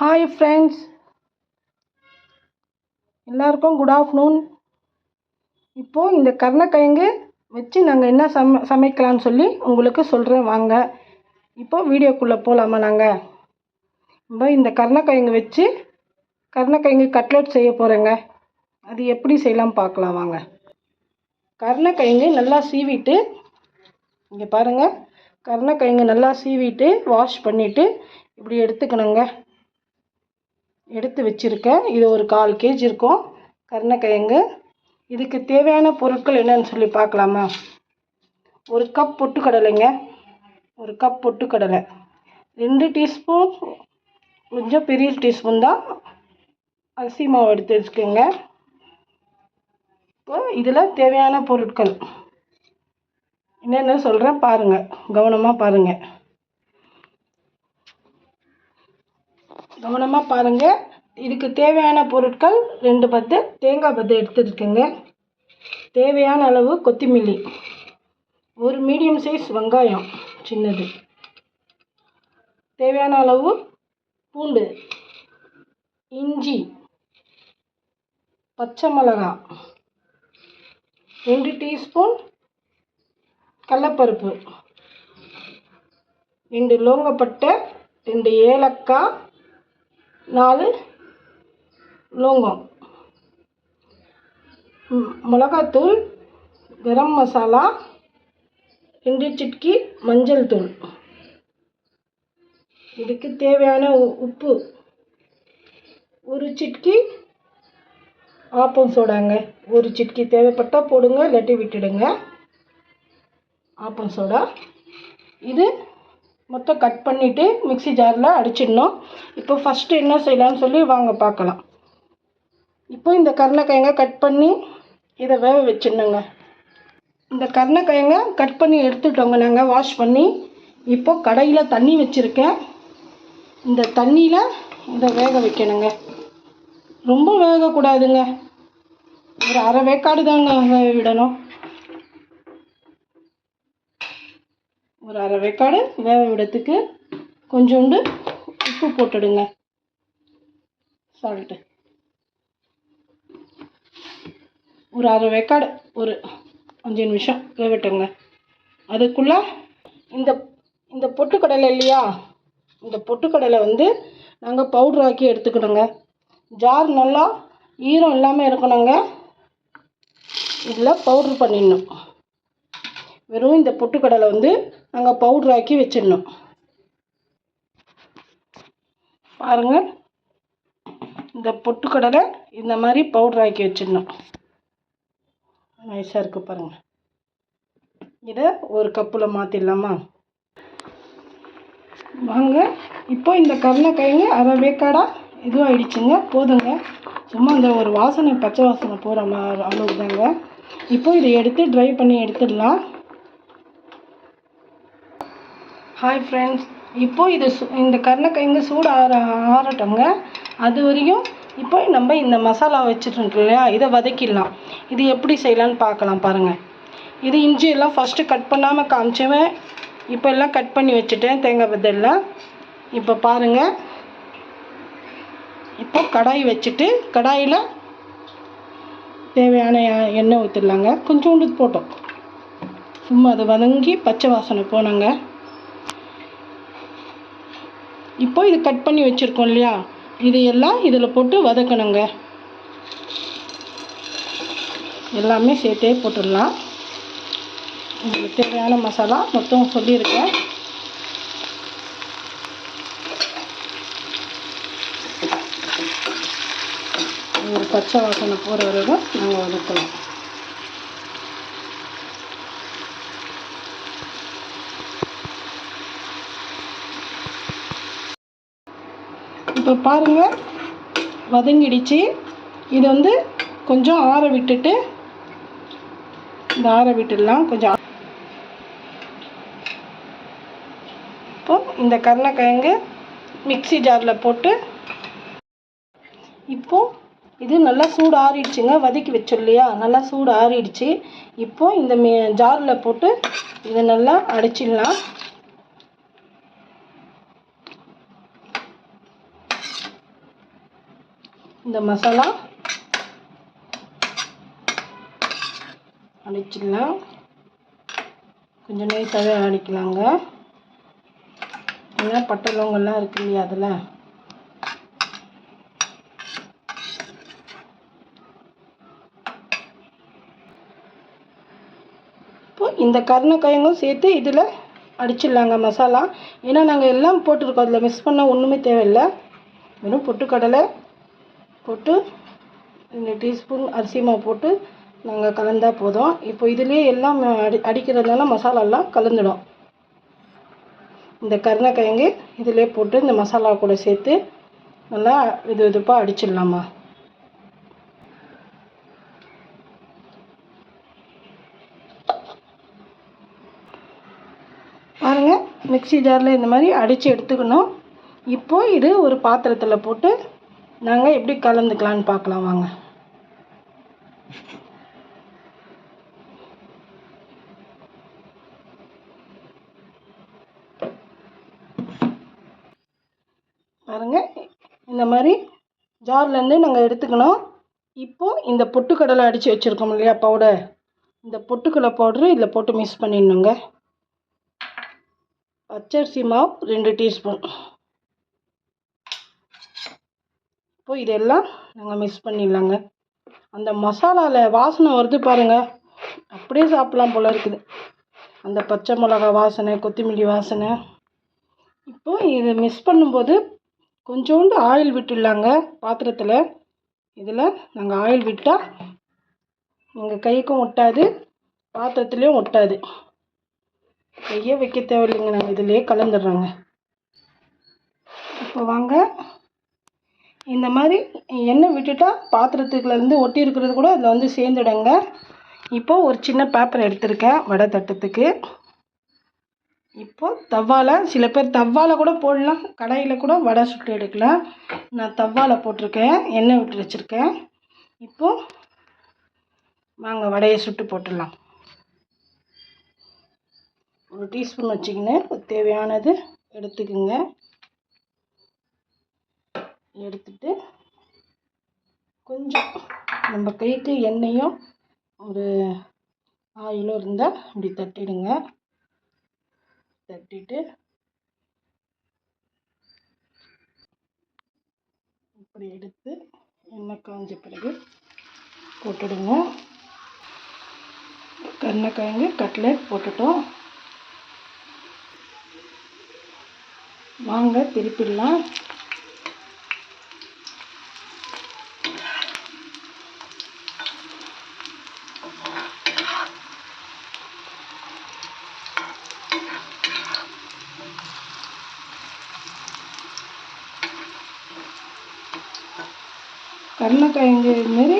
Hi friends எல்லாருக்கும் good afternoon இப்போது இந்த கருணக்கிழங்கு வச்சு நாங்கள் என்ன சம சமைக்கலாம்னு சொல்லி உங்களுக்கு சொல்கிறேன் வாங்க. இப்போது வீடியோக்குள்ளே போகலாமா நாங்கள் இப்போ இந்த கருணக்கிழங்கு வச்சு கருணக்கிழங்கு கட்லெட் செய்ய போகிறேங்க அது எப்படி செய்யலாம் பார்க்கலாம் வாங்க. கருணக்கிழங்கு நல்லா சீவிட்டு இங்கே பாருங்கள் கருணக்கிழங்கு நல்லா சீவிட்டு வாஷ் பண்ணிவிட்டு இப்படி எடுத்துக்கணுங்க. எடுத்து வச்சுருக்கேன். இது ஒரு கால் கேஜி இருக்கும். கருணக்கிழங்கு. இதுக்கு தேவையான பொருட்கள் என்னன்னு சொல்லி பார்க்கலாமா? ஒரு கப் பொட்டுக்கடலைங்க. ஒரு கப் பொட்டுக்கடலை. ரெண்டு டீஸ்பூன் கொஞ்சம் பெரிய டீஸ்பூன் தான் அரிசி மாவு எடுத்து வச்சுக்கோங்க. இப்போ இதில் தேவையான பொருட்கள். என்னென்ன சொல்கிறேன் பாருங்கள் கவனமாக பாருங்கள் கவனமாக பாருங்கள் இதுக்கு தேவையான பொருட்கள் ரெண்டு பத்து. தேங்காய் பத்து எடுத்துருக்குங்க. தேவையான அளவு கொத்தமல்லி. ஒரு மீடியம் சைஸ் வெங்காயம் சின்னது. தேவையான அளவு பூண்டு. இஞ்சி. பச்சை மிளகா. ரெண்டு டீஸ்பூன் கடலப்பருப்பு. ரெண்டு லோங்கப்பட்டை. ரெண்டு ஏலக்காய். நாலு. லோங்கம். மிளகாத்தூள் கரம் மசாலா ரெண்டு சிட்கி மஞ்சள் தூள். இதுக்கு தேவையான உ- உப்பு. ஒரு சிட்கி ஆப்பம் சோடாங்க. ஒரு சிட்கி தேவைப்பட்டால் போடுங்க இல்லாட்டி விட்டுடுங்க. ஆப்பம் சோடா. இது மொத்தம் கட் பண்ணிவிட்டு மிக்ஸி ஜாரில் அடிச்சிடணும். இப்போ ஃபஸ்ட்டு என்ன செய்யலாம்னு சொல்லி வாங்க பார்க்கலாம். இப்போ இந்த கருணக்கிழங்க கட் பண்ணி இதை வேக வச்சிடணுங்க. இந்த கருணக்கிழங்க கட் பண்ணி எடுத்துட்டோங்க நாங்கள் வாஷ் பண்ணி. இப்போ கடையில் தண்ணி வச்சுருக்கேன். இந்த தண்ணியில் இதை வேக வைக்கணுங்க. ரொம்ப வேகக்கூடாதுங்க. ஒரு அரை வேக்காடு தாங்க வேக விடணும். ஒரு அரை வேக்காடு வேக விடத்துக்கு கொஞ்சோண்டு உப்பு போட்டுடுங்க. சால்ட்டு ஒரு அரை வேக்காடு ஒரு அஞ்சு நிமிஷம் வேகட்டுங்க அதுக்குள்ளே இந்த இந்த பொட்டுக்கடலை இல்லையா? இந்த பொட்டுக்கடலை வந்து நாங்கள் பவுட்ரு ஆக்கி எடுத்துக்கணுங்க. ஜார் நல்லா ஈரம் இல்லாமல் இருக்கணுங்க. இதில் பவுட்ரு பண்ணிடணும். வெறும் இந்த பொட்டுக்கடலை வந்து நாங்கள் பவுட்ரு ஆக்கி வச்சிடணும். பாருங்கள் இந்த பொட்டுக்கடலை இந்த மாதிரி பவுட்ரு ஆக்கி வச்சிடணும். நைஸாக இருக்குது பாருங்கள் இதை ஒரு கப்பில் மாற்றிடலாமா வாங்க. இப்போ இந்த கருணக்கிழங்கு அரை வேக்காடாக இதுவும் ஆயிடுச்சுங்க. போதுங்க. சும்மா அந்த ஒரு வாசனை பச்சை வாசனை போகிற மாதிரி அளவுக்கு தாங்க இப்போ இதை எடுத்து ட்ரை பண்ணி எடுத்துடலாம். ஹாய் ஃப்ரெண்ட்ஸ் இப்போது இது சு- இந்த கருணக்கிழங்கு சூடு ஆற ஆறட்டோங்க அது வரையும் இப்போ நம்ம இந்த மசாலா வச்சுட்டு இல்லையா? இதை வதக்கிடலாம். இது எப்படி செய்யலாம்னு பார்க்கலாம் பாருங்கள் இது இஞ்சி எல்லாம் ஃபஸ்ட்டு கட் பண்ணாமல் காமிச்சவன் இப்போ எல்லாம் கட் பண்ணி வச்சுட்டேன் தேங்காய் பத்தெல்லாம் இப்போ பாருங்கள் இப்போ கடாய் வச்சுட்டு கடாயில் தேவையான எ- எண்ணெய் ஊற்றிடலாங்க கொஞ்சோண்டு போட்டோம். சும்மா அது வதங்கி பச்சை வாசனை போனோங்க. இப்போ இது கட் பண்ணி வச்சுருக்கோம் இல்லையா? இதையெல்லாம் இதில் போட்டு வதக்கணுங்க. எல்லாமே சேர்த்தே போட்டுடலாம். உங்களுக்கு தேவையான மசாலா மொத்தம் சொல்லியிருக்கேன். ஒரு பச்சை வாசனை போகிற வரைக்கும் நாங்கள் வதக்கலாம். இப்போ பாருங்கள் வதங்கிடுச்சு. இது வந்து கொஞ்சம் ஆற விட்டுட்டு இந்த ஆற விட்டுடலாம் கொஞ்சம் இப்போ இந்த கருணக்கிழங்கு மிக்ஸி ஜாரில் போட்டு இப்போ இது நல்லா சூடு ஆறிடுச்சுங்க. வதக்கி வச்சோம் இல்லையா நல்லா சூடு ஆறிடுச்சு. இப்போ இந்த மீ ஜாரில் போட்டு இதை நல்லா அடைச்சிடலாம். இந்த மசாலா. அடிச்சிடலாம். கொஞ்சம் நைஸாகவே அடிக்கலாங்க. ஏன்னா பட்டை லோங்கெல்லாம் இருக்கு இல்லையா அதில். இப்போ இந்த கருணக்காயங்களும் சேர்த்து இதில் அடிச்சிடலாங்க மசாலா. ஏன்னா நாங்கள் எல்லாம் போட்டிருக்கோம். அதில் மிஸ் பண்ண ஒன்றுமே தேவையில்லை. வெறும் பொட்டுக்கடலை போட்டு ரெண்டு டீஸ்பூன் அரிசி மாவு போட்டு நாங்கள் கலந்தால் போதும். இப்போ இதுலேயே எல்லாம் அடி அடிக்கிறதுனால மசாலாலாம் கலந்துடும். இந்த கருணக்கிழங்கு இதிலே போட்டு இந்த மசாலா கூட சேர்த்து நல்லா இது இதுப்பாக அடிச்சிடலாமா. பாருங்கள் மிக்ஸி ஜாரில் இந்த மாதிரி அடித்து எடுத்துக்கணும். இப்போது இது ஒரு பாத்திரத்தில் போட்டு நாங்கள் எப்படி கலந்துக்கலான்னு பார்க்கலாம் வாங்க. பாருங்க இந்த மாதிரி ஜார்லேருந்து நாங்கள் எடுத்துக்கணும். இப்போது இந்த பொட்டுக்கடலை அடித்து வச்சுருக்கோம் இல்லையா பவுடர் இந்த பொட்டுக்கடலை பவுடரு இதில் போட்டு மிக்ஸ் பண்ணிடணுங்க. பச்சரிசி மாவு ரெண்டு டீஸ்பூன். ஸோ இதெல்லாம் நாங்கள் மிஸ் பண்ணிடலாங்க. அந்த மசாலாவில் வாசனை வருது பாருங்கள் அப்படியே சாப்பிட்லாம் போல் இருக்குது. அந்த பச்சை மிளகா வாசனை கொத்தமல்லி வாசனை. இப்போது இதை மிஸ் பண்ணும்போது கொஞ்சோண்டு ஆயில் விட்டுடலாங்க பாத்திரத்தில். இதில் நாங்கள் ஆயில் விட்டால் எங்கள் கைக்கும் ஒட்டாது பாத்திரத்துலேயும் ஒட்டாது. கையே வைக்க தேவையில்லைங்க. நாங்கள் இதிலே கலந்துடுறோங்க. இப்போ வாங்க. இந்த மாதிரி எண்ணெய் விட்டுட்டா பாத்திரத்துக்குலேருந்து ஒட்டி இருக்கிறது கூட அதில் வந்து சேர்ந்துடுங்க. இப்போது ஒரு சின்ன பேப்பர் எடுத்திருக்கேன் வடை தட்டத்துக்கு. இப்போது தவால சில பேர் தவால கூட போடலாம் கடையில் கூட வடை சுட்டு எடுக்கலாம். நான் தவால போட்டிருக்கேன் எண்ணெய் விட்டு வச்சுருக்கேன். இப்போது வாங்க வடையை சுட்டு போட்டுடலாம். ஒரு டீஸ்பூன் வச்சுக்கின்னு தேவையானது எடுத்துக்குங்க. எடுத்துட்டு கொஞ்சம் நம்ம கைக்கு எண்ணெயும் ஒரு ஆயிலும் இருந்தால் இப்படி தட்டிடுங்க. தட்டிட்டு இப்படி எடுத்து எண்ணெய் காஞ்ச பிறகு போட்டுடுங்க. கருணக்கிழங்கு கட்லெட் போட்டுட்டோம். வாங்க திருப்பிடலாம். கருணக்கிழங்கு இதுமாரி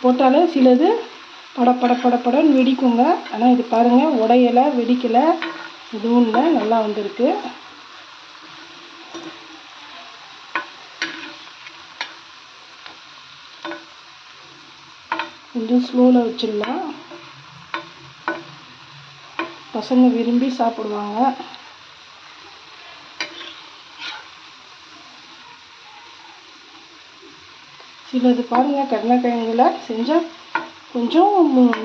போட்டாலே சிலது பட பட பட படன்னு வெடிக்குங்க. ஆனால் இது பாருங்கள் உடையலை வெடிக்கலை எதுவும் இல்லை நல்லா வந்திருக்கு. கொஞ்சம் ஸ்லோவில் வச்சிடலாம். பசங்க விரும்பி சாப்பிடுவாங்க. சிலது பாருங்கள் கருணக்கிழங்குல செஞ்சால் கொஞ்சம்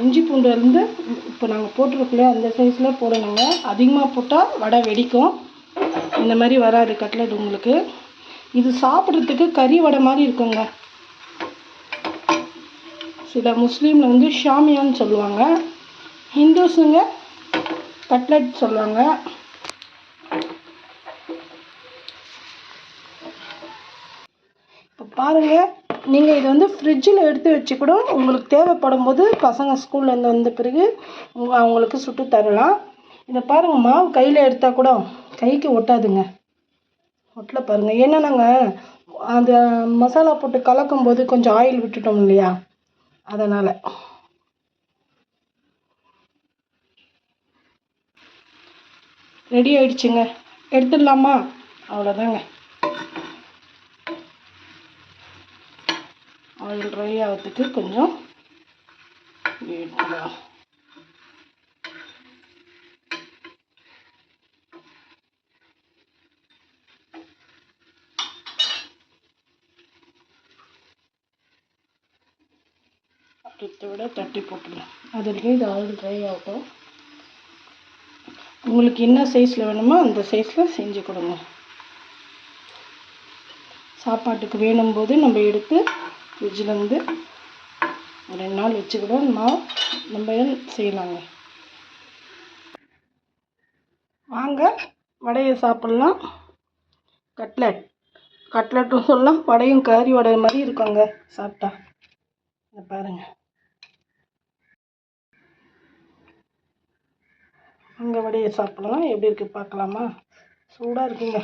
இஞ்சி பூண்டு இருந்து இப்போ நாங்கள் போட்டிருக்கலையோ அந்த சைஸில் போடணுங்க. அதிகமாக போட்டால் வடை வெடிக்கும். இந்த மாதிரி வராது கட்லெட் உங்களுக்கு. இது சாப்பிட்றதுக்கு கறி வடை மாதிரி இருக்குங்க. சில முஸ்லீமில் வந்து ஷாமியான்னு சொல்லுவாங்க. ஹிந்துஸுங்க கட்லட் சொல்லுவாங்க. இப்போ பாருங்கள் நீங்கள் இதை வந்து ஃப்ரிட்ஜில் எடுத்து வச்சு கூட உங்களுக்கு தேவைப்படும் போது பசங்க ஸ்கூல்லேருந்து வந்த பிறகு அவங்களுக்கு சுட்டு தரலாம். இதை பாருங்கள் மாவு கையில் எடுத்தால் கூட கைக்கு ஒட்டாதுங்க. ஒட்டல பாருங்கள் ஏன்னா நாங்கள் அந்த மசாலா போட்டு கலக்கும் போது கொஞ்சம் ஆயில் விட்டுட்டோம் இல்லையா? அதனால். ரெடி ஆயிடுச்சுங்க. எடுத்துடலாமா? அவ்வளோதாங்க ஆயில் ட்ரை ஆகிறதுக்கு கொஞ்சம் எடுத்துக்கலாம் விட தட்டி போட்டுடலாம். அது வரைக்கும் இது ஆயில் ட்ரை ஆகட்டும். உங்களுக்கு என்ன சைஸில் வேணுமோ அந்த சைஸில் செஞ்சு கொடுங்க. சாப்பாட்டுக்கு வேணும் போது நம்ம எடுத்து ஃப்ரிட்ஜில் வந்து ரெண்டு நாள் வச்சு கூட நான் நம்ம செய்யலாங்க. வாங்க வடையை சாப்பிட்லாம். கட்லட். கட்லட்டும் சொல்லலாம். வடையும் கறி வடை மாதிரி இருக்குங்க. சாப்பிட்டா. இதை பாருங்கள் அங்கே வடையை சாப்பிடலாம். எப்படி இருக்குது பார்க்கலாமா? சூடாக இருக்குங்க.